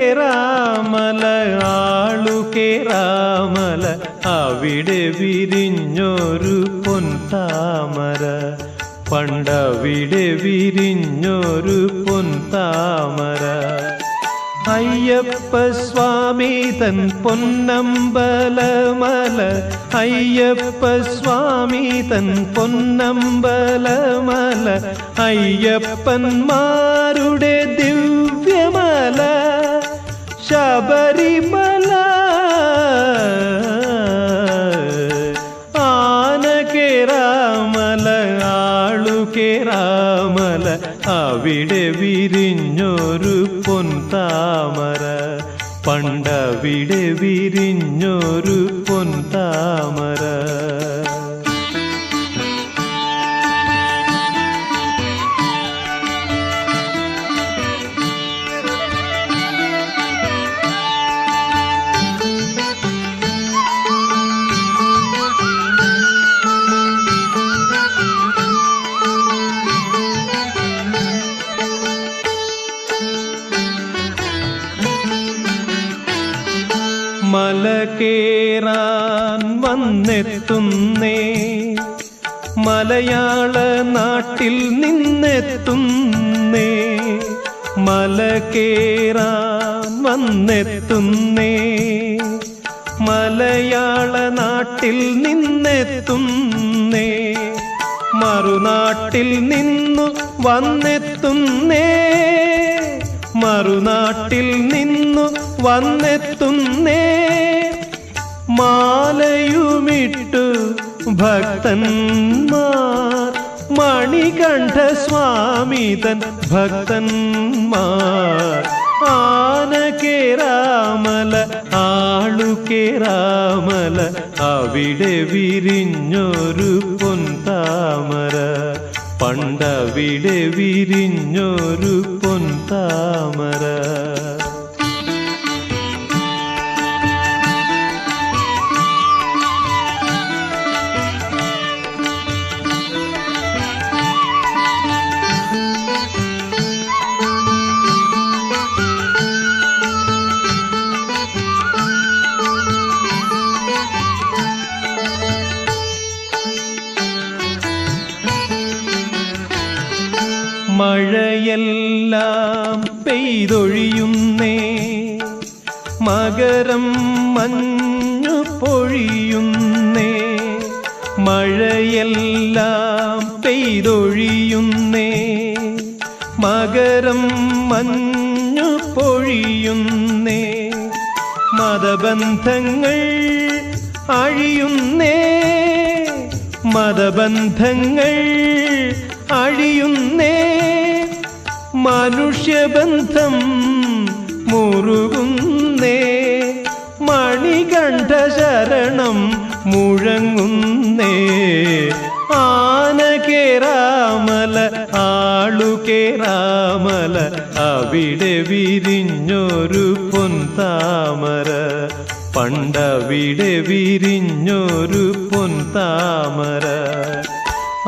രാമല ആളുകെ രാമല അവിടെ വിരിഞ്ഞൊരു പൊൻതാമര. പണ്ടവിടെ വിരിഞ്ഞൊരു പൊൻതാമര. അയ്യപ്പ സ്വാമി തൻ പൊന്നമ്പലമല. അയ്യപ്പ സ്വാമി തൻ പൊന്നമ്പലമല. അയ്യപ്പന്മാരുടെ ദിവ്യമല. ശബരിമല. ആനകേരാമല ആളുകേരാമല അവിടെ വിരിഞ്ഞൊരു പൊൻതാമര പണ്ടവിടെ വിരിഞ്ഞൊരു പൊൻതാമര കേറാൻ വന്നെത്തുന്നേ. മലയാള നാട്ടിൽ നിന്നെത്തുന്നേ. മല കേറാൻ വന്നെത്തുന്നേ. മലയാള നാട്ടിൽ നിന്നെത്തുന്നേ. മറുനാട്ടിൽ നിന്നു വന്നെത്തുന്നേ. മറുനാട്ടിൽ നിന്നു വന്നെത്തുന്നേ. മാലയുമിട്ടു ഭക്തന്മാർ മണികണ്ഠ സ്വാമിതൻ ഭക്തന്മാർ ആന കേരാമല ആളു കേരാമല അവിടെ വിരിഞ്ഞൊരു പൊന്താമര പണ്ടവിടെ വിരിഞ്ഞൊരു പൊൻതാമര. മഴയെല്ലാം പെയ്തൊഴിയുന്നേ. മകരം മഞ്ഞു പൊഴിയുന്നേ. മഴയെല്ലാം പെയ്തൊഴിയുന്നേ. മകരം മഞ്ഞു പൊഴിയുന്നേ. മതബന്ധങ്ങൾ അഴിയുന്നേ. മതബന്ധങ്ങൾ അഴിയുന്നേ. മനുഷ്യബന്ധം മുറുകുന്നേ മണികണ്ഠ ശരണം മുഴങ്ങുന്നേ. ആന കേരാമല ആളു കേരാമല അവിടെ വിരിഞ്ഞൊരു പൊൻതാമര. പണ്ടവിടെ വിരിഞ്ഞൊരു പൊൻതാമര.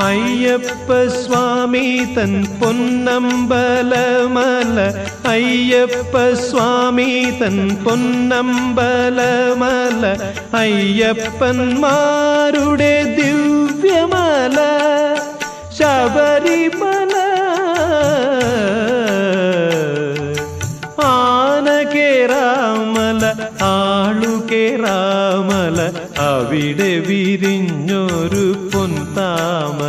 അയ്യപ്പ സ്വാമി തൻ പൊന്നമ്പലമല അയ്യപ്പ സ്വാമി തൻ പൊന്നമ്പലമല അയ്യപ്പന്മാരുടെ ദിവ്യമല. ശബരിമല. ആനകേരാമല ആളുകേരാമല ആളു കേരാമല അവിടെ വിരിഞ്ഞൊരു പൊൻതാമര.